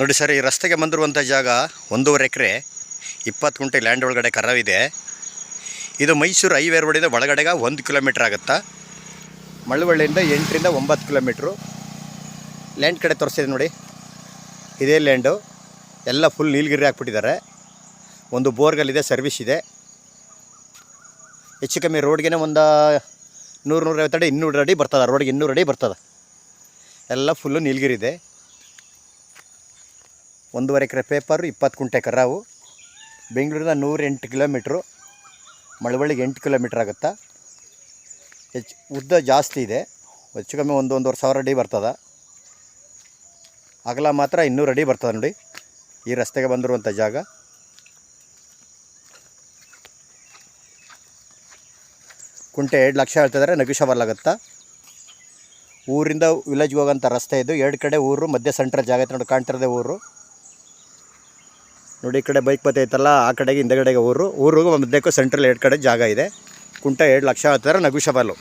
ನೋಡಿ ಸರ್, ಈ ರಸ್ತೆಗೆ ಬಂದಿರುವಂಥ ಜಾಗ ಒಂದೂವರೆ ಎಕರೆ, ಇಪ್ಪತ್ತು ಗುಂಟೆ ಲ್ಯಾಂಡ್ ಒಳಗಡೆ ಕರಾವಿದೆ. ಇದು ಮೈಸೂರು ಹೈವೇ ರೋಡಿಂದ ಒಳಗಡೆಗೆ ಒಂದು ಕಿಲೋಮೀಟ್ರ್ ಆಗುತ್ತಾ? ಮಳವಳ್ಳಿಯಿಂದ ಎಂಟರಿಂದ ಒಂಬತ್ತು ಕಿಲೋಮೀಟ್ರು. ಲ್ಯಾಂಡ್ ಕಡೆ ತೋರಿಸಿದೆ ನೋಡಿ. ಇದೇ ಲ್ಯಾಂಡು ಎಲ್ಲ ಫುಲ್ ನೀಲಗಿರಿ ಹಾಕ್ಬಿಟ್ಟಿದ್ದಾರೆ. ಒಂದು ಬೋರ್ಗಲ್ಲಿದೆ ಸರ್ವಿಸ್ ಇದೆ. ಹೆಚ್ಚು ಕಮ್ಮಿ ರೋಡ್ಗೆ ಒಂದು ನೂರು ನೂರೈವತ್ತು ಅಡಿ ಇನ್ನೂರು ಅಡಿ ಬರ್ತದೆ. ರೋಡ್ಗೆ ಇನ್ನೂರು ಅಡಿ ಬರ್ತದೆ. ಎಲ್ಲ ಫುಲ್ಲು ನೀಲಗಿರಿ ಇದೆ. ಒಂದೂವರೆ ಎಕರೆ ಪೇಪರು, ಇಪ್ಪತ್ತು ಕುಂಟೆ ಕರಾವು ಬೆಂಗಳೂರಿಂದ ನೂರೆಂಟು ಕಿಲೋಮೀಟ್ರು. ಮಳವಳ್ಳಿಗೆ ಎಂಟು ಕಿಲೋಮೀಟ್ರ್ ಆಗುತ್ತಾ. ಹೆಚ್ಚು, ಉದ್ದ ಜಾಸ್ತಿ ಇದೆ. ಹೆಚ್ಚು ಕಮ್ಮಿ ಒಂದು ಒಂದೂವರೆ ಸಾವಿರ ಅಡಿ ಬರ್ತದೆ. ಅಗಲ ಮಾತ್ರ ಇನ್ನೂರು ಅಡಿ ಬರ್ತದೆ ನೋಡಿ. ಈ ರಸ್ತೆಗೆ ಬಂದಿರುವಂಥ ಜಾಗ. ಕುಂಟೆ ಎರಡು ಲಕ್ಷ ಹೇಳ್ತಿದ್ದಾರೆ ನಗುಶ ಆಗುತ್ತಾ ಊರಿಂದ ವಿಲೇಜ್ಗೆ ಹೋಗೋಂಥ ರಸ್ತೆ ಇದು. ಎರಡು ಕಡೆ ಊರು, ಮಧ್ಯ, ಸೆಂಟ್ರಲ್ ಜಾಗ ಐತೆ ನೋಡಿ, ಕಾಣ್ತಿರೋದೇ ಊರು. ನೋಡಿ, ಈ ಕಡೆ ಬೈಕ್ ಬತ್ತೈತಲ್ಲ ಆ ಕಡೆಗೆ ಹಿಂದೆಗಡೆಗೆ ಊರು. ಊರಿಗೂ ಮಧ್ಯಕ್ಕೂ ಸೆಂಟ್ರಲ್ ಎರಡು ಕಡೆ ಜಾಗ ಇದೆ. ಕುಂಟ ಎರಡು ಲಕ್ಷ ಹತ್ತಿರ ನಗುಷಬಲ್ಲು